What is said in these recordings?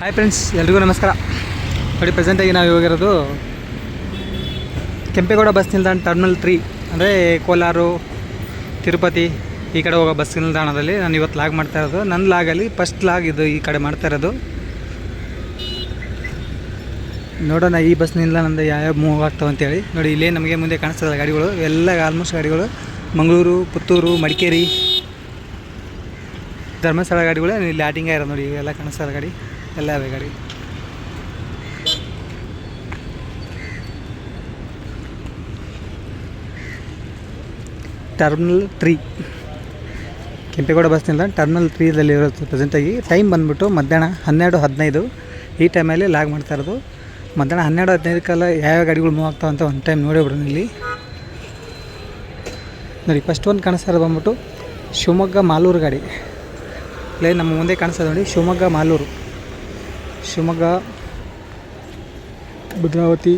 Hi friends ಎಲ್ರಿಗೂ ನಮಸ್ಕಾರ. ನೋಡಿ ಪ್ರೆಸೆಂಟಾಗಿ ನಾವು ಹೋಗಿರೋದು ಕೆಂಪೇಗೌಡ ಬಸ್ ನಿಲ್ದಾಣ ಟರ್ಮಿನಲ್ ತ್ರೀ ಅಂದರೆ ಕೋಲಾರು, ತಿರುಪತಿ ಈ ಕಡೆ ಹೋಗೋ ಬಸ್ ನಿಲ್ದಾಣದಲ್ಲಿ ನಾನು ಇವತ್ತು ಲಾಗ್ ಮಾಡ್ತಾ ಇರೋದು. ನನ್ನ ಲಾಗಲ್ಲಿ ಫಸ್ಟ್ ಲಾಗ್ ಇದು ಈ ಕಡೆ ಮಾಡ್ತಾ ಇರೋದು. ನೋಡೋಣ ಈ ಬಸ್ ನಿಲ್ದಾಣದಿಂದ ಯಾವ್ಯಾವ ಮೂವ್ ಆಗ್ತಾವೆ ಅಂತೇಳಿ. ನೋಡಿ, ಇಲ್ಲೇ ನಮಗೆ ಮುಂದೆ ಕಾಣಿಸ್ತದೆ ಗಾಡಿಗಳು. ಎಲ್ಲ ಆಲ್ಮೋಸ್ಟ್ ಗಾಡಿಗಳು. ಮಂಗಳೂರು, ಪುತ್ತೂರು, ಮಡಿಕೇರಿ, ಧರ್ಮಸ್ಥಳ ಗಾಡಿಗಳು, ಇಲ್ಲಿ ಆಟಿಂಗ ಇರೋದು ನೋಡಿ, ಇವೆಲ್ಲ ಕಾಣಿಸ್ತದೆ ಗಾಡಿ. ಅವೆ ಗಾಡಿ. ಟರ್ಮಿನಲ್ ತ್ರೀ ಕೆಂಪೇಗೌಡ ಬಸ್ ನಿಲ್ದಾಣ ಟರ್ಮಿನಲ್ ತ್ರೀದಲ್ಲಿ ಇರುತ್ತೆ ಪ್ರೆಸೆಂಟಾಗಿ ಟೈಮ್ ಬಂದ್ಬಿಟ್ಟು ಮಧ್ಯಾಹ್ನ ಹನ್ನೆರಡು ಹದಿನೈದು. ಈ ಟೈಮಲ್ಲಿ ಲಾಗ್ ಮಾಡ್ತಾ ಇರೋದು. ಮಧ್ಯಾಹ್ನ ಹನ್ನೆರಡು ಹದಿನೈದಕ್ಕೆಲ್ಲ ಯಾವ ಗಾಡಿಗಳು ಮೂವ್ ಆಗ್ತಾವೆ ಅಂತ ಒಂದು ಟೈಮ್ ನೋಡಿ ಬಿಡೋಣ ಇಲ್ಲಿ. ನೋಡಿ ಫಸ್ಟ್ ಒಂದು ಕಾಣಿಸ್ತಾ ಬಂದ್ಬಿಟ್ಟು ಶಿವಮೊಗ್ಗ ಮಾಲೂರು ಗಾಡಿ. ಲೈನ್ ನಮ್ಮ ಮುಂದೆ ಕಾಣಿಸ್ತದೆ ನೋಡಿ, ಶಿವಮೊಗ್ಗ ಮಾಲೂರು. ಶಿವಮೊಗ್ಗ, ಭದ್ರಾವತಿ,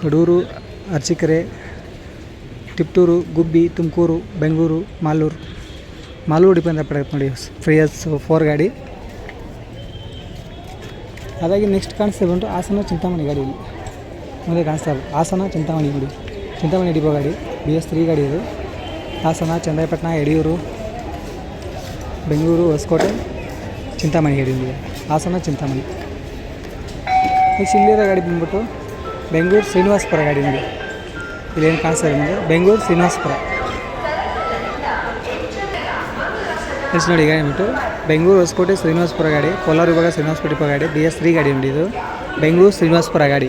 ಕಡೂರು, ಅರಸೀಕೆರೆ, ತಿಪ್ಟೂರು, ಗುಬ್ಬಿ, ತುಮಕೂರು, ಬೆಂಗಳೂರು, ಮಾಲೂರು. ಮಾಲೂರು ಡಿಪೆಂಡ್ ಪಡತ್ತೆ ನೋಡಿ ಫ್ರೀಯಸ್ ಫೋರ್ ಗಾಡಿ. ಅದಾಗಿ ನೆಕ್ಸ್ಟ್ ಕಾಣಿಸ್ತಾ ಬಂದು ಹಾಸನ ಚಿಂತಾಮಣಿ ಗಾಡಿ ಇಲ್ಲಿ. ಮುಂದೆ ಕಾಣಿಸ್ತಾ ಹಾಸನ ಚಿಂತಾಮಣಿ ನೋಡಿ ಚಿಂತಾಮಣಿ ಡಿಪೋ ಗಾಡಿ. ಬಿ ಎಸ್ ತ್ರೀ ಗಾಡಿ ಇದು. ಹಾಸನ ಚಂದ್ರಪಟ್ಟಣ ಯಡಿಯೂರು. ಬೆಂಗಳೂರು, ಹೊಸಕೋಟೆ, ಚಿಂತಾಮಣಿ ಇದೆ ಹಾಸನ, ಚಿಂತಾಮಣಿ. ನೆಕ್ಸ್ಟ್ ಇಲ್ಲಿರೋ ಗಾಡಿ ಬಂದ್ಬಿಟ್ಟು ಬೆಂಗಳೂರು ಶ್ರೀನಿವಾಸಪುರ ಗಾಡಿ ನೋಡಿ ಇಲ್ಲೇನು ಕಾಣಿಸ್ತಾ ಇದೆ ನಿಮಗೆ. ಬೆಂಗಳೂರು ಶ್ರೀನಿವಾಸಪುರ. ನೆಕ್ಸ್ಟ್ ನೋಡಿ ಗಾಡಿ ಬಿಟ್ಟು ಬೆಂಗಳೂರು, ಹೊಸಕೋಟೆ, ಶ್ರೀನಿವಾಸಪುರ ಗಾಡಿ, ಕೋಲಾರ ವಿಭಾಗ ಶ್ರೀನಿವಾಸಪುರ ಗಾಡಿ ಬಿ ಎಸ್ ತ್ರೀ ಗಾಡಿ ನೋಡಿ ಇದು. ಬೆಂಗಳೂರು, ಶ್ರೀನಿವಾಸಪುರ ಗಾಡಿ.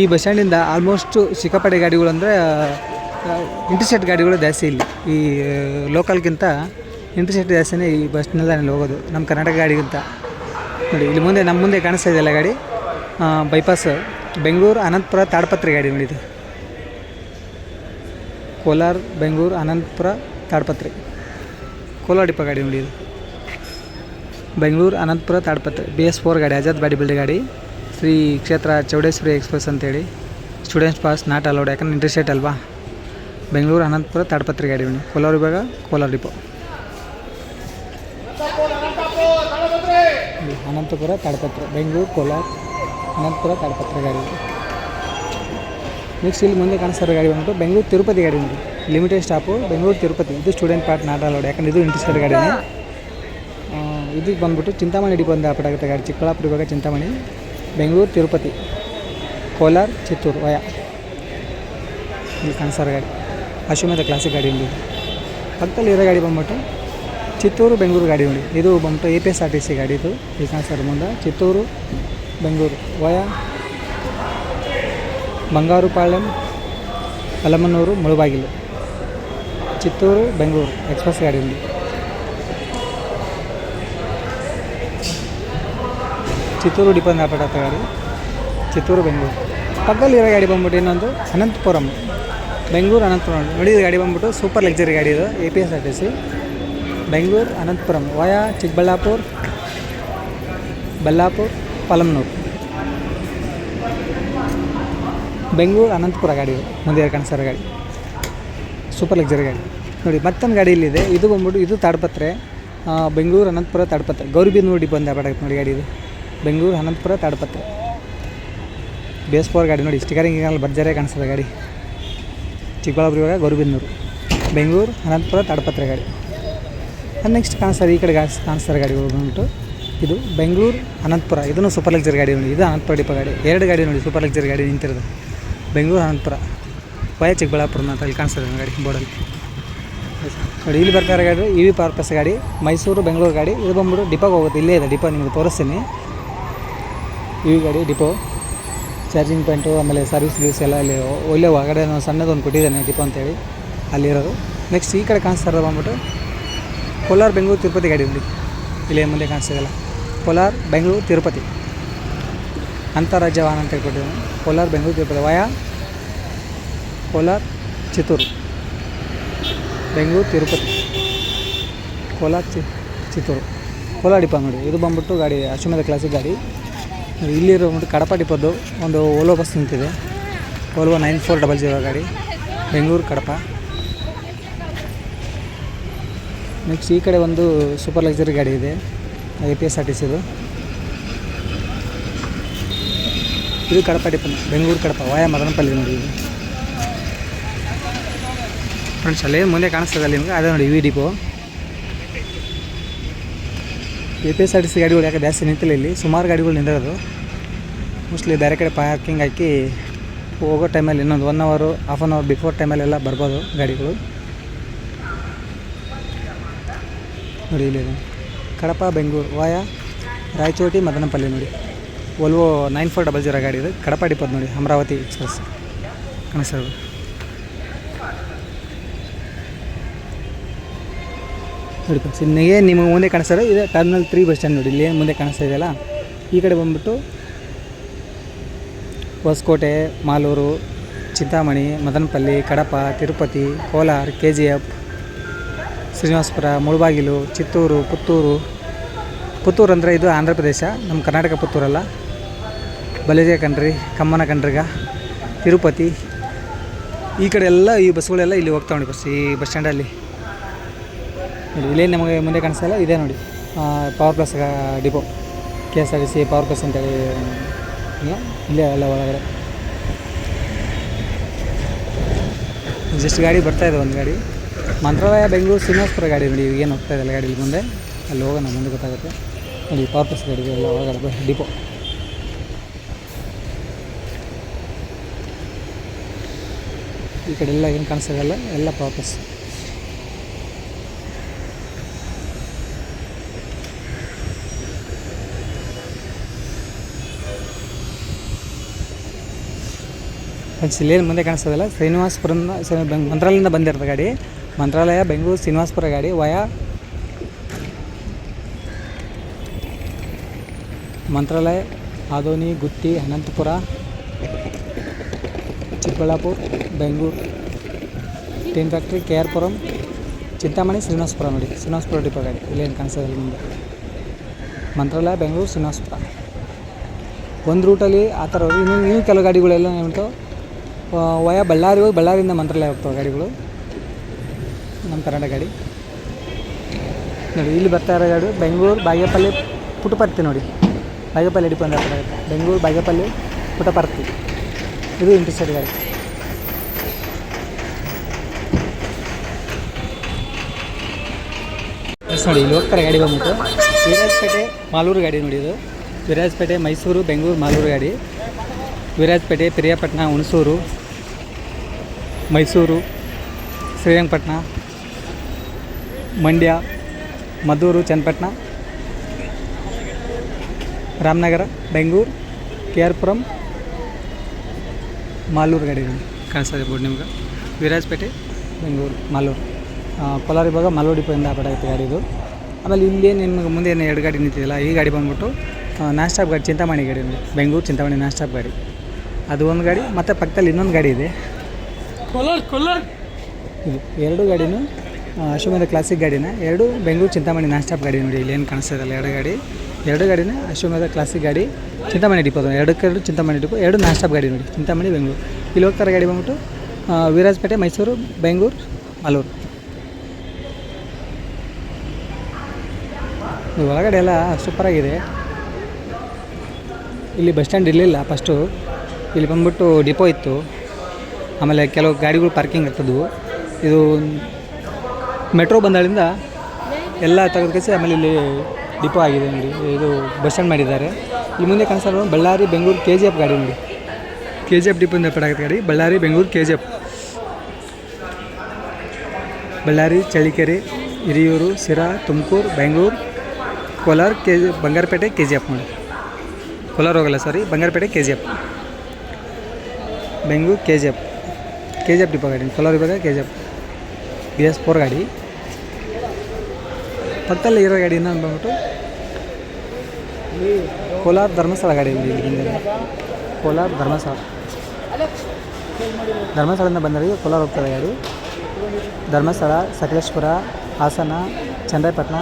ಈ ಬಸ್ ಸ್ಟ್ಯಾಂಡಿಂದ ಆಲ್ಮೋಸ್ಟು ಸಿಕ್ಕಾಪಟ್ಟೆ ಗಾಡಿಗಳು ಅಂದರೆ ಇಂಟರ್ಸೆಟ್ ಗಾಡಿಗಳು ಜಾಸ್ತಿ ಇಲ್ಲಿ. ಈ ಲೋಕಲ್ಗಿಂತ ಇಂಟರ್ಸೆಟ್ ಜಾಸ್ತಿನೇ ಈ ಬಸ್ ನಾನು ಹೋಗೋದು. ನಮ್ಮ ಕರ್ನಾಟಕ ಗಾಡಿಗಿಂತ ನೋಡಿ, ಇಲ್ಲಿ ಮುಂದೆ ನಮ್ಮ ಮುಂದೆ ಕಾಣಿಸ್ತಾ ಇದೆಯಲ್ಲ ಗಾಡಿ. ಬೈಪಾಸ್ ಬೆಂಗಳೂರು ಅನಂತಪುರ ತಾಡ್ಪತ್ರೆ ಗಾಡಿ ನೋಡಿದೆ ಕೋಲಾರ, ಬೆಂಗಳೂರು ಅನಂತಪುರ ತಾಡ್ಪತ್ರೆ. ಕೋಲಾರ ಡಿಪೋ ಗಾಡಿ ನೋಡಿ ಇದು. Bengaluru Anantapur Tadpatri. B S four ಗಾಡಿ ಆಜಾದ್ ಬಾಡಿ ಬಿಲ್ಡ್ ಗಾಡಿ. ಶ್ರೀ ಕ್ಷೇತ್ರ ಚೌಡೇಶ್ವರಿ ಎಕ್ಸ್ಪ್ರೆಸ್ ಅಂತೇಳಿ ಸ್ಟೂಡೆಂಟ್ಸ್ ಪಾಸ್ ನಾಟ್ ಅಲೌಡ್ ಯಾಕಂದ್ರೆ ಇಂಟ್ರೆಸ್ಟೇಟ್ ಅಲ್ವಾ? ಬೆಂಗಳೂರು ಅನಂತಪುರ ತಾಡ್ಪತ್ರೆ ಗಾಡಿ ಕೋಲಾರ ವಿಭಾಗ, ಕೋಲಾರ ಡಿಪೋ ಇಲ್ಲಿ ಅನಂತಪುರ ತಾಡಪತ್ರ, ಬೆಂಗಳೂರು, ಕೋಲಾರ, ಅನಂತಪುರ ತಾಡಪತ್ರ ಗಾಡಿ. ನೆಕ್ಸ್ಟ್ ಇಲ್ಲಿ ಮುಂದೆ ಕಾಣಿಸ್ತಾರೆ ಗಾಡಿ ಬಂದ್ಬಿಟ್ಟು ಬೆಂಗಳೂರು ತಿರುಪತಿ ಗಾಡಿ ಉಂಟು ಲಿಮಿಟೆಡ್ ಸ್ಟಾಪು ಬೆಂಗಳೂರು ತಿರುಪತಿ. ಇದು ಸ್ಟೂಡೆಂಟ್ ಪಾರ್ಟ್ ನಾಟ್ ಅಲೌಡ್ ಯಾಕಂದ್ರೆ ಇದು ಇಂಟರ್ಸ್ಟೇಟ್ ಗಾಡಿನೇ. ಇದಕ್ಕೆ ಬಂದ್ಬಿಟ್ಟು ಚಿಂತಾಮಣಿ ಡಿಪೋ ಬಂದು ಗಾಡಿ. ಚಿಕ್ಕಬಳ್ಳಾಪುರ ಇವಾಗ ಚಿಂತಾಮಣಿ. ಬೆಂಗಳೂರು ತಿರುಪತಿ. ಕೋಲಾರ, ಚಿತ್ತೂರು, ವಯ. ಇಲ್ಲಿ ಕಾಣಿಸ್ತಾರೆ ಗಾಡಿ. ಅಶ್ವಮೇಧ ಕ್ಲಾಸಿಕ್ ಗಾಡಿ ಇಲ್ಲಿ. ಪಕ್ಕದಲ್ಲಿ ಇರೋ ಗಾಡಿ ಬಂದ್ಬಿಟ್ಟು ಚಿತ್ತೂರು, ಬೆಂಗಳೂರು ಗಾಡಿ ನೋಡಿ. ಇದು ಬಂತು A P S R T C ಗಾಡಿ ಇದು. ಇಲ್ಲಿ ಕಾಣಿಸ್ತಾರೆ ಮುಂದೆ. ಚಿತ್ತೂರು, ಬೆಂಗಳೂರು. ವಯ ಬಂಗಾರುಪಾಳ್ಯಂ, ಅಲಮನೂರು, ಮುಳುಬಾಗಿಲು. ಚಿತ್ತೂರು, ಬೆಂಗಳೂರು. ಎಕ್ಸ್ಪ್ರೆಸ್ ಗಾಡಿ ಉಂಟು ಚಿತ್ತೂರು ಡಿಪೋ ಆಪಡತ್ತ ಗಾಡಿ. ಚಿತ್ತೂರು, ಬೆಂಗಳೂರು. ಪಕ್ಕದಲ್ಲಿ ಇರೋ ಗಾಡಿ ಬಂದ್ಬಿಟ್ಟು ಇನ್ನೊಂದು ಅನಂತಪುರಂ. ಬೆಂಗಳೂರು, ಅನಂತಪುರಂ. ನೋಡಿ ಗಾಡಿ ಬಂದ್ಬಿಟ್ಟು ಸೂಪರ್ ಲಕ್ಸರಿ ಗಾಡಿ ಇದು. A P S R T C Bengaluru, Anantapuram, via, Chikkaballapur, Ballapur, Palamaner. Bengaluru, Anantapur ಗಾಡಿ ಮುಂದೆ ಕಾಣ ಸರ್ ಗಾಡಿ. ಸೂಪರ್ ಲಕ್ಸರಿ ಗಾಡಿ. ನೋಡಿ, ಮತ್ತೊಂದು ಗಾಡಿ ಇಲ್ಲಿದೆ. ಇದು ಬಂದ್ಬಿಟ್ಟು, ಇದು ತಾಡ್ಪತ್ರೆ. ಬೆಂಗಳೂರು, ಅನಂತಪುರ, ತಾಡ್ಪತ್ರೆ. ಗೌರಿಬಿದನೂರು ಡಿಪೋ ಅಂತ ಆಪಡತ್ತೆ ನೋಡಿ ಗಾಡಿ ಇದು. ಬೆಂಗಳೂರು, ಅನಂತಪುರ, ತಾಡ್ಪತ್ರೆ. ಬೇಸ್ ಫೋರ್ ಗಾಡಿ ನೋಡಿ, ಸ್ಟಿಕರಿಂಗ್ ಅಲ್ಲಿ ಬರ್ಜರೇ ಕಾಣಿಸ್ತದೆ ಗಾಡಿ. ಚಿಕ್ಕಬಳ್ಳಾಪುರ ಇವಾಗ ಗೌರಿಬಿದನೂರು ಬೆಂಗಳೂರು, ಅನಂತಪುರ, ತಾಡ್ಪತ್ರೆ ಗಾಡಿ. ನೆಕ್ಸ್ಟ್ ಕಾಣಿಸ್ತಾರೆ ಈ ಕಡೆ ಕಾಣಿಸ್ತಾರೆ ಗಾಡಿಗಳು ಬಂದ್ಬಿಟ್ಟು ಇದು ಬೆಂಗಳೂರು ಅನಂತಪುರ, ಇದನ್ನು ಸೂಪರ್ ಲಕ್ಸರಿ ಗಾಡಿ ನೋಡಿ, ಇದು ಅನಂತಪುರ ಡಿಪ ಗಾಡಿ. ಎರಡು ಗಾಡಿ ನೋಡಿ ಸೂಪರ್ ಲಕ್ಸರಿ ಗಾಡಿ ನಿಂತಿರೋದು. ಬೆಂಗಳೂರು ಅನಂತಪುರ. ವಯ ಚಿಕ್ಕಬಳ್ಳಾಪುರ ಅಂತ ಅಲ್ಲಿ ಕಾಣಿಸ್ತದೆ ಗಾಡಿ ಬೋರ್ಡಲ್ಲಿ ನೋಡಿ, ಇಲ್ಲಿ ಬರ್ತಾರೆ ಗಾಡಿ ಇ ವಿ ಪರ್ಪಸ್ ಗಾಡಿ, ಮೈಸೂರು, ಬೆಂಗಳೂರು ಗಾಡಿ, ಇದು ಬಂದ್ಬಿಟ್ಟು ಡಿಪೋಗೆ ಹೋಗುತ್ತೆ, ಇಲ್ಲೇ ಇದೆ ಡಿಪೋ ನಿಮಗೆ ತೋರಿಸ್ತೀನಿ. ಇ ವಿ ಗಾಡಿ ಡಿಪೋ ಚಾರ್ಜಿಂಗ್ ಪಾಯಿಂಟು ಆಮೇಲೆ ಸರ್ವಿಸ್ ಗಿವ್ಸ್ ಎಲ್ಲ ಅಲ್ಲಿ ಒಳ್ಳೆ ನಾನು ಸಣ್ಣದೊಂದು ಕೊಟ್ಟಿದ್ದಾನೆ ಡಿಪೋ ಅಂತೇಳಿ, ಅಲ್ಲಿರೋದು. ನೆಕ್ಸ್ಟ್ ಈ ಕಡೆ ಕಾಣಿಸ್ತಾ ಇರೋದು ಬಂದ್ಬಿಟ್ಟು ಕೋಲಾರ, ಬೆಂಗಳೂರು, ತಿರುಪತಿ ಗಾಡಿ ನೋಡಿ. ಇಲ್ಲೇ ಮುಂದೆ ಕಾಣಿಸ್ತಿದೆಯಲ್ಲ. ಕೋಲಾರ, ಬೆಂಗಳೂರು, ತಿರುಪತಿ. ಅಂತಾರಾಜ್ಯ ವಾಹನ ಅಂತ ಹೇಳ್ಕೊಟ್ಟಿದ್ದೀನಿ. ಕೋಲಾರ, ಬೆಂಗಳೂರು, ತಿರುಪತಿ. ವಯಾ ಕೋಲಾರ, ಚಿತ್ತೂರು. ಬೆಂಗಳೂರು, ತಿರುಪತಿ. ಕೋಲಾರ, ಚಿ ಚಿತ್ತೂರು. ಕೋಲಾರ ಡಿಪ ನೋಡಿ. ಇದು ಬಂದ್ಬಿಟ್ಟು ಗಾಡಿ ಅಶ್ವಮೇಧ ಕ್ಲಾಸಿಕ್ ಗಾಡಿ. ಇಲ್ಲಿರೋ ಬಂದ್ಬಿಟ್ಟು ಕಡಪ ಡಿಪದ್ದು ಒಂದು ಓಲೋ ಬಸ್ ನಿಂತಿದೆ. Volvo nine four double zero ಗಾಡಿ. ಬೆಂಗಳೂರು ಕಡಪ. ನೆಕ್ಸ್ಟ್ ಈ ಕಡೆ ಒಂದು ಸೂಪರ್ ಲಕ್ಸರಿ ಗಾಡಿ ಇದೆ A P S R T ಸಿದು ಇದು ಕಡಪ ಡಿಪನ್ ಬೆಂಗಳೂರು ಕಡಪ, ವಾಯ ಮದನಪಲ್ಲಿ ನೋಡಿ ಫ್ರೆಂಡ್ಸ್ ಅಲ್ಲಿ ಮುಂದೆ ಕಾಣಿಸ್ತದೆ ಅಲ್ಲಿ ನಿಮ್ಗೆ, ಅದೇ ನೋಡಿ V depot A P S R T C ಗಾಡಿಗಳು ಯಾಕೆ ಜಾಸ್ತಿ ನಿಂತಿಲ್ಲ ಇಲ್ಲಿ? ಸುಮಾರು ಗಾಡಿಗಳು ನಿಂದಿರೋದು ಮೋಸ್ಟ್ಲಿ ಬೇರೆ ಕಡೆ ಪಾರ್ಕಿಂಗ್ ಹಾಕಿ ಹೋಗೋ ಟೈಮಲ್ಲಿ ಇನ್ನೊಂದು ಒನ್ ಅವರು ಹಾಫ್ ಆನ್ ಅವರ್ ಬಿಫೋರ್ ಟೈಮಲ್ಲೆಲ್ಲ ಬರ್ಬೋದು ಗಾಡಿಗಳು. ನೋಡಿ ಇಲ್ಲಿದೆ ಕಡಪ, ಬೆಂಗಳೂರು, ವಾಯ, ರಾಯಚೋಟಿ, ಮದನಪಲ್ಲಿ ನೋಡಿ. Volvo nine four double zero ಗಾಡಿ ಇದೆ. ಕಡಪ ಡಿಪೋದು ನೋಡಿ, ಅಮರಾವತಿ ಎಕ್ಸ್ಪ್ರೆಸ್ ಕಾಣಿಸೋದು ನೋಡಿ ಫ್ರೆಂಡ್ಸ್, ಇನ್ನೇ ನಿಮಗೆ ಮುಂದೆ ಕಾಣಿಸ್ತಾರೆ ಇದೆ? ಟರ್ಮಿನಲ್ ತ್ರೀ ಬಸ್ ಸ್ಟ್ಯಾಂಡ್ ನೋಡಿ, ಇಲ್ಲಿ ಏನು ಮುಂದೆ ಕಾಣಿಸ್ತಾ ಇದೆಯಲ್ಲ ಈ ಕಡೆ ಬಂದ್ಬಿಟ್ಟು Hoskote, Malur, Chintamani, Madanapalle, Kadapa, Tirupati, Kolar K G F Srinivaspur, Mulbagal, Chittoor, Puttur. Puttur ಅಂದರೆ ಇದು ಆಂಧ್ರ ಪ್ರದೇಶ, ನಮ್ಮ ಕರ್ನಾಟಕ ಪುತ್ತೂರಲ್ಲ. ಬಲಿಜೆ ಕಂಡ್ರಿ ಕಮ್ಮನ ಕಂಡ್ರಿಗ ತಿರುಪತಿ. ಈ ಕಡೆ ಎಲ್ಲ ಈ ಬಸ್ಗಳೆಲ್ಲ ಇಲ್ಲಿ ಹೋಗ್ತಾ ನೋಡಿ ಬಸ್ ಈ ಬಸ್ ಸ್ಟ್ಯಾಂಡಲ್ಲಿ ನೋಡಿ ಇಲ್ಲೇ ನಮಗೆ ಮುಂದೆ ಕಾಣಿಸಲ್ಲ ಇದೆ ನೋಡಿ. Power plus depot K S R T C power plus ಅಂತೇಳಿ ಇಲ್ಲ ಇಲ್ಲೇ ಎಲ್ಲ ಒಳಗಡೆ. ಜಸ್ಟ್ ಗಾಡಿ ಬರ್ತಾ ಇದೆ ಒಂದು ಗಾಡಿ. ಮಂತ್ರಾಲಯ, ಬೆಂಗಳೂರು, ಶ್ರೀನಿವಾಸ್ಪುರ ಗಾಡಿ ನೋಡಿ ಏನು ಹೋಗ್ತಾ ಇದೆ ಗಾಡಿ ಮುಂದೆ. ಅಲ್ಲಿ ಹೋಗೋಣ, ಮುಂದೆ ಗೊತ್ತಾಗುತ್ತೆ. ಅಲ್ಲಿ ಪರ್ಪಸ್ ಗಾಡಿ ಎಲ್ಲ ಒಳಗಡೆ ಡಿಪೋ ಈ ಕಡೆ ಎಲ್ಲ ಏನು ಕಾಣಿಸ್ತಾಗಲ್ಲ ಎಲ್ಲ ಪರ್ಪಸ್ ಫ್ರೆಂಡ್ಸ್ ಇಲ್ಲೇನು ಮುಂದೆ ಕಾಣಿಸ್ತದಲ್ಲ ಶ್ರೀನಿವಾಸಪುರದಿಂದ ಮಂತ್ರಾಲಯದಿಂದ ಬಂದಿರೋದು ಗಾಡಿ. ಮಂತ್ರಾಲಯ, ಬೆಂಗಳೂರು, ಶ್ರೀನಿವಾಸಪುರ ಗಾಡಿ via Mantralayam Adoni Gooty, Anantapur, Chikkaballapur, Bengaluru. Tin factory, K R Puram, Chintamani, Srinivaspur ನೋಡಿ. ಶ್ರೀನಿವಾಸಪುರ ಡಿಪೋ ಗಾಡಿ. ಇಲ್ಲೇನು ಕಾಣಿಸೋದಿಲ್ಲ ಮುಂದೆ ಮಂತ್ರಾಲಯ, ಬೆಂಗಳೂರು, ಶ್ರೀನಿವಾಸಪುರ. ಒಂದು ರೂಟಲ್ಲಿ ಆ ಥರ ಇನ್ನು ಇನ್ನೂ ಕೆಲವು ಗಾಡಿಗಳೆಲ್ಲ ಏನುಂಟು ವಯ ಬಳ್ಳಾರಿ ಹೋಗಿ ಬಳ್ಳಾರಿಯಿಂದ ಮಂತ್ರಾಲಯ ಹೋಗ್ತಾವೆ ಗಾಡಿಗಳು. ನಮ್ಮ ಕನ್ನಡ ಗಾಡಿ. ನೋಡಿ, ಇಲ್ಲಿ ಬರ್ತಾ ಇರೋ ಗಾಡಿ ಬೆಂಗಳೂರು ಬಾಗೇಪಲ್ಲಿ ಪುಟಪರ್ತಿ ನೋಡಿ. ಬಾಗೇಪಲ್ಲಿ ಅಂತ ಬೆಂಗಳೂರು ಬಾಗೇಪಲ್ಲಿ ಪುಟಪರ್ತಿ ಇದು ಇಂಟ್ರೆಸ್ಟೆಡ್ ಗಾಡಿ. ನೋಡಿ, ಇಲ್ಲಿ ಹೋಗ್ತಾರೆ ಗಾಡಿ ಬಂದ್ಬಿಟ್ಟು. ವಿರಾಜಪೇಟೆ ಮಾಲೂರು ಗಾಡಿ ನೋಡಿ ಇದು. ವಿರಾಜಪೇಟೆ ಮೈಸೂರು, ಬೆಂಗಳೂರು ಮಾಲೂರು ಗಾಡಿ. ವಿರಾಜಪೇಟೆ ಪಿರಿಯಾಪಟ್ಟಣ, ಹುಣಸೂರು, ಮೈಸೂರು, ಶ್ರೀರಂಗಪಟ್ಟಣ. ಮಂಡ್ಯ ಮದ್ದೂರು ಚನ್ನಪಟ್ಟಣ ರಾಮನಗರ ಬೆಂಗಳೂರು ಕೆ ಆರ್ ಪುರಂ ಮಾಲೂರು ಗಾಡಿ ಕಾಣಿಸ್ತಾ ಕಾಣಿಸ್ತದೆ ಬೋರ್ಡ್ ನಿಮ್ಗೆ? ವಿರಾಜಪೇಟೆ ಬೆಂಗಳೂರು ಮಾಲೂರು. ಕೊಲ್ಲಾರಿ ಕೋಲಾರ ಇವಾಗ ಮಾಲೂರು ಡಿಪೋಯಿಂದ ಆಪಡಾಗುತ್ತೆ ಗಾಡಿ ಇದು. ಆಮೇಲೆ ಇಲ್ಲಿ ನಿಮ್ಗೆ ಮುಂದೆ ಏನು ಎರಡು ಗಾಡಿ ನಿಂತಿದೆಯಲ್ಲ ಈ ಗಾಡಿ ಬಂದ್ಬಿಟ್ಟು ನಾನ್ ಸ್ಟಾಪ್ ಗಾಡಿ ಚಿಂತಾಮಣಿ ಗಾಡಿ ಬೆಂಗಳೂರು ಚಿಂತಾಮಣಿ ನಾನ್ ಸ್ಟಾಪ್ ಗಾಡಿ. ಅದು ಒಂದು ಗಾಡಿ ಮತ್ತು ಪಕ್ಕದಲ್ಲಿ ಇನ್ನೊಂದು ಗಾಡಿ ಇದೆ. ಇದು ಎರಡು ಗಾಡಿನೂ ಅಶ್ವಮೇಧ ಕ್ಲಾಸಿಕ್ ಗಾಡಿನ. ಎರಡು ಬೆಂಗಳೂರು ಚಿಂತಾಮಣಿ ನಾನ್ ಸ್ಟಾಪ್ ಗಾಡಿ ನೋಡಿ, ಇಲ್ಲಿ ಏನು ಕಾಣಿಸ್ತಾ ಇದಲ್ಲ ಎರಡು ಗಾಡಿ. ಎರಡು ಗಾಡಿನ ಅಶ್ವಮೇಧ ಕ್ಲಾಸಿಕ್ ಗಾಡಿ, ಚಿಂತಾಮಣಿ ಡಿಪೋ ಎರಡು ಎರಡಕ್ಕೆರಡು ಚಿಂತಾಮಣಿ ಡಿಪೋ ಎರಡು ನಾನ್ ಸ್ಟಾಪ್ ಗಾಡಿ ನೋಡಿ, ಚಿಂತಾಮಣಿ, ಬೆಂಗಳೂರು. ಇಲ್ಲಿ ಹೋಗ್ತಾರೆ ಗಾಡಿ ಬಂದ್ಬಿಟ್ಟು ವಿರಾಜಪೇಟೆ, ಮೈಸೂರು, ಬೆಂಗಳೂರು ಈ ಒಳಗಡೆ ಎಲ್ಲ ಸೂಪರಾಗಿದೆ ಇಲ್ಲಿ ಬಸ್ ಸ್ಟ್ಯಾಂಡ್ ಇರಲಿಲ್ಲ ಫಸ್ಟು ಇಲ್ಲಿ ಬಂದ್ಬಿಟ್ಟು ಡಿಪೋ ಇತ್ತು. ಆಮೇಲೆ ಕೆಲವು ಗಾಡಿಗಳು ಪಾರ್ಕಿಂಗ್ ಇರ್ತದವು. ಇದು ಮೆಟ್ರೋ ಬಂದಾಳಿಂದ ಎಲ್ಲ ತೆಗೆದುಕಸಿ ಆಮೇಲೆ ಇಲ್ಲಿ ಡಿಪೋ ಆಗಿದೆ ನೋಡಿ. ಇದು ಬಸ್ ಸ್ಟ್ಯಾಂಡ್ ಮಾಡಿದ್ದಾರೆ. ಈ ಮುಂದೆ ಕಾಣಿಸ್ತಾ Ballari, Bengaluru K G F ಗಾಡಿ ನೋಡಿ. ಕೆ ಜಿ ಎಫ್ ಡಿಪೋ ಗಾಡಿ. Ballari, Bengaluru K G F Ballari, Challakere, Hiriyur Sira Tumakuru, Bengaluru, Kolar, K G Bangarapet K G F ನೋಡಿ. ಕೋಲಾರ ಹೋಗಲ್ಲ sorry Bangarapet K G F Bengaluru K G F K G F depot ಗಾಡಿ. ಕೋಲಾರ ವಿಭಾಗ K G F B S four ಗಾಡಿ. ಪಕ್ಕದಲ್ಲಿ ಇರೋ ಗಾಡಿ ಇನ್ನೊಂದು ಬಂದ್ಬಿಟ್ಟು ಕೋಲಾರ ಧರ್ಮಸ್ಥಳ ಗಾಡಿ ಇಲ್ಲಿ ಇಲ್ಲಿ ಕೋಲಾರ ಧರ್ಮಸ್ಥಳ. ಧರ್ಮಸ್ಥಳದಿಂದ ಬಂದವರಿಗೆ ಕೋಲಾರ ಹೋಗ್ತದೆ ಗಾಡಿ. ಧರ್ಮಸ್ಥಳ, ಸಕಲೇಶ್ಪುರ, ಹಾಸನ ಚನ್ನರಾಯಪಟ್ಟಣ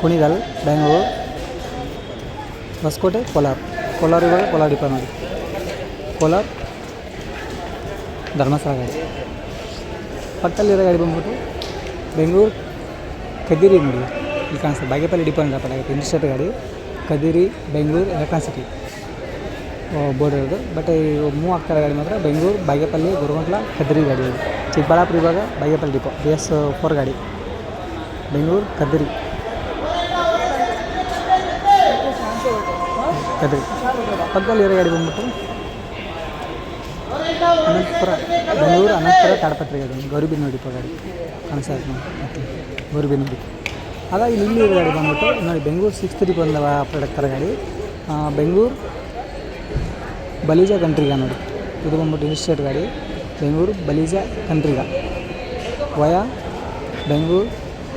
ಕುಣಿಗಲ್, ಬೆಂಗಳೂರು, ಹೊಸಕೋಟೆ, ಕೋಲಾರ. ಕೋಲಾರ ಇವಾಗ ಕೋಲಾರ ಡಿಪೋ ಮಾಡಿ. ಕೋಲಾರ ಧರ್ಮಸ್ಥಳ ಗಾಡಿ. ಪಕ್ಕದಲ್ಲಿರೋ ಗಾಡಿ ಬಂದ್ಬಿಟ್ಟು ಬೆಂಗಳೂರು ಕದಿರಿ ನೋಡಿ. ಇಲ್ಲಿ ಕಾಣಿಸ್ತದೆ ಬಾಗೇಪಲ್ಲಿ ಡಿಪೋ ಅಂತ ಆಗುತ್ತೆ. ಗಾಡಿ. Kadiri, Bengaluru electron city board ಇರೋದು. ಬಟ್ ಈ ಮೂವ್ ಆಗ್ತಾರೆ ಗಾಡಿ ಮಾತ್ರ ಬೆಂಗಳೂರು, ಬಾಗೇಪಲ್ಲಿ ಗುರುಮಂಟ್ಲ ಕದಿರಿ ಗಾಡಿ ಇದು. ಚಿಕ್ಕಬಳ್ಳಾಪುರ ಇವಾಗ Bagepalli depot. B S four ಗಾಡಿ. ಬೆಂಗಳೂರು, ಕದಿರಿ. ಕದಿರಿ. ಪಕ್ಕದಲ್ಲಿ ಇರೋ ಗಾಡಿ ಬಂದ್ಬಿಟ್ಟು ಅನಂತಪುರ, ಬೆಂಗಳೂರು ಅನಂತಪುರ ತಾಡಪತ್ರೆ ಅದು ಗೌರಿಬಿ ಡಿಪೋ ಗಾಡಿ ಕಾಣಿಸ್ತಾ ನೋಡಿ ಮತ್ತೆ ಗೌರಿಬಿನ್ನೂರು ಹಾಗಾಗಿ ಇಲ್ಲಿ ಗಾಡಿ ಬಂದ್ಬಿಟ್ಟು, ನೋಡಿ, ಬೆಂಗಳೂರು ಸಿಕ್ಸ್ ತ್ರೀ ಬಂದ ಪ್ರಾಡಕ್ಟ್ ಥರ ಗಾಡಿ. ಬೆಂಗಳೂರು ಬಲೀಜ ಕಂಟ್ರಿಗ ನೋಡಿ. ಇದು ಬಂದ್ಬಿಟ್ಟು ಇನ್ಸ್ಟೇಟ್ ಗಾಡಿ. ಬೆಂಗಳೂರು ಬಲೀಜಾ ಕಂಟ್ರಿಗ. ವಯ, ಬೆಂಗಳೂರು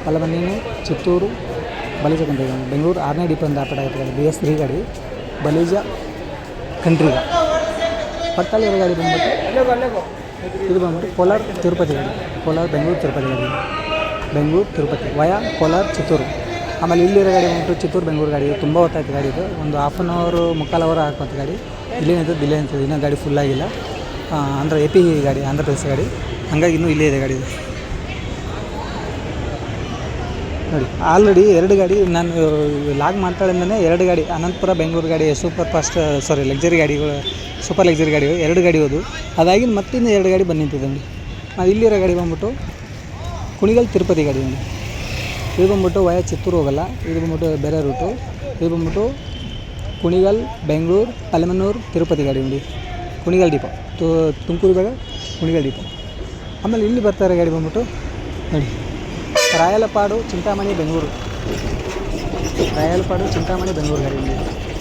ಪಲಬನ್ನೀನು ಚಿತ್ತೂರು, ಬಲೀಜ ಕಂಟ್ರಿಗ. ಬೆಂಗಳೂರು ಆರನೇ ಡಿಪೋ ಅಂತ ಬಿ ಎಸ್ ತ್ರೀ ಗಾಡಿ, ಬಲೀಜಾ ಕಂಟ್ರಿಗ. ಪಕ್ಕದಲ್ಲಿರೋ ಗಾಡಿ ಬಂದ್ಬಿಟ್ಟು ಇದು ಬಂದ್ಬಿಟ್ಟು ಕೋಲಾರ ತಿರುಪತಿ ಗಾಡಿ. ಕೋಲಾರ ಬೆಂಗಳೂರು ತಿರುಪತಿ ಗಾಡಿ. ಬೆಂಗಳೂರು ತಿರುಪತಿ ವಯ ಕೋಲಾರ ಚಿತ್ತೂರು. ಆಮೇಲೆ ಇಲ್ಲಿರೋ ಗಾಡಿ ಬಂದ್ಬಿಟ್ಟು ಚಿತ್ತೂರು ಬೆಂಗಳೂರು ಗಾಡಿ. ತುಂಬ ಹೊತ್ತಾಯ್ತು ಗಾಡಿ ಇದು. ಒಂದು ಹಾಫ್ ಆನ್ ಅವರು ಮುಕ್ಕಾಲು ಅವರ್ ಹಾಕುವಂಥ ಗಾಡಿ. ಇಲ್ಲಿ ನಿಂತದ್ದು ಇಲ್ಲೇ ನಿಂತದ್ದು. ಇನ್ನೂ ಗಾಡಿ ಫುಲ್ ಆಗಿಲ್ಲ. ಅಂದರೆ ಎ ಪಿ ಗಾಡಿ ಆಂಧ್ರ ಪ್ರದೇಶ ಗಾಡಿ. ಹಂಗಾಗಿ ಇನ್ನೂ ಇಲ್ಲೇ ಇದೆ ಗಾಡಿ ಇದು ನೋಡಿ ಆಲ್ರೆಡಿ ಎರಡು ಗಾಡಿ ನಾನು ಲಾಗ್ ಮಾತಾಡಿದ್ರೆ ಎರಡು ಗಾಡಿ, ಅನಂತಪುರ, ಬೆಂಗಳೂರು ಗಾಡಿ ಸೂಪರ್ ಫಾಸ್ಟ್ ಸಾರಿ ಲಕ್ಸರಿ ಗಾಡಿಗಳು ಸೂಪರ್ ಲಕ್ಸರಿ ಗಾಡಿ ಎರಡು ಗಾಡಿ ಹೋದು. ಅದಾಗಿ ಮತ್ತಿಂದ ಎರಡು ಗಾಡಿ ಬಂದು ನಿಂತಿದೆ ನೋಡಿ. ನಾವು ಇಲ್ಲಿರೋ ಗಾಡಿ ಬಂದ್ಬಿಟ್ಟು ಕುಣಿಗಲ್ ತಿರುಪತಿ ಗಾಡಿ ನೋಡಿ. ಇದು ಬಂದ್ಬಿಟ್ಟು ವಯ ಚಿತ್ತೂರು ಹೋಗಲ್ಲ, ಇದು ಬಂದ್ಬಿಟ್ಟು ಬೇರೆ ರೂಟು ಇದು ಬಂದ್ಬಿಟ್ಟು ಕುಣಿಗಲ್, ಬೆಂಗಳೂರು ಅಲೆಮನ್ನೂರು ತಿರುಪತಿ ಗಾಡಿ ನೋಡಿ. ಕುಣಿಗಲ್ ದೀಪ ತು ತುಮಕೂರು ಬೇಗ ಕುಣಿಗಲ್ ದೀಪ ಆಮೇಲೆ ಇಲ್ಲಿ ಬರ್ತಾರೆ ಗಾಡಿ ಬಂದ್ಬಿಟ್ಟು ನೋಡಿ. ರಾಯಲಪಾಡು ಚಿಂತಾಮಣಿ ಬೆಂಗಳೂರು. ರಾಯಲಪಾಡು ಚಿಂತಾಮಣಿ ಬೆಂಗಳೂರು ಗಾಡಿ ಇಲ್ಲಿ.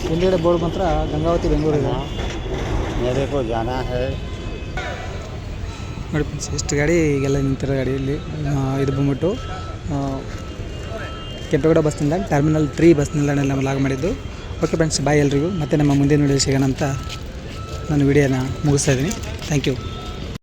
ಹಿಂದುಗಡೆ ಬೋರ್ಡ್ ಮಾತ್ರ ಗಂಗಾವತಿ ಬೆಂಗಳೂರು ಇದೆ. ಜಾನ ಹೇ. ನೋಡಿ ಫ್ರೆಂಡ್ಸ್ ಇಷ್ಟು ಗಾಡಿ ಈಗೆಲ್ಲ ನಿಂತಿರೋ ಗಾಡಿಯಲ್ಲಿ ಇದು ಬಂದ್ಬಿಟ್ಟು ಕೆಂಪೇಗೌಡ ಬಸ್ ನಿಲ್ದಾಣ ಟರ್ಮಿನಲ್ ತ್ರೀ ಬಸ್ ನಿಲ್ದಾಣಲ್ಲಿ ನಾವು ಲಾಗ್ ಮಾಡಿದ್ದು. ಓಕೆ ಫ್ರೆಂಡ್ಸ್ ಬಾಯ್ ಎಲ್ರಿಗೂ. ಮತ್ತೆ ನಮ್ಮ ಮುಂದಿನ ವಿಡಿಯೋ ಸಿಗೋಣ ಅಂತ ನಾನು ವಿಡಿಯೋನ ಮುಗಿಸ್ತಾ ಇದ್ದೀನಿ. Thank you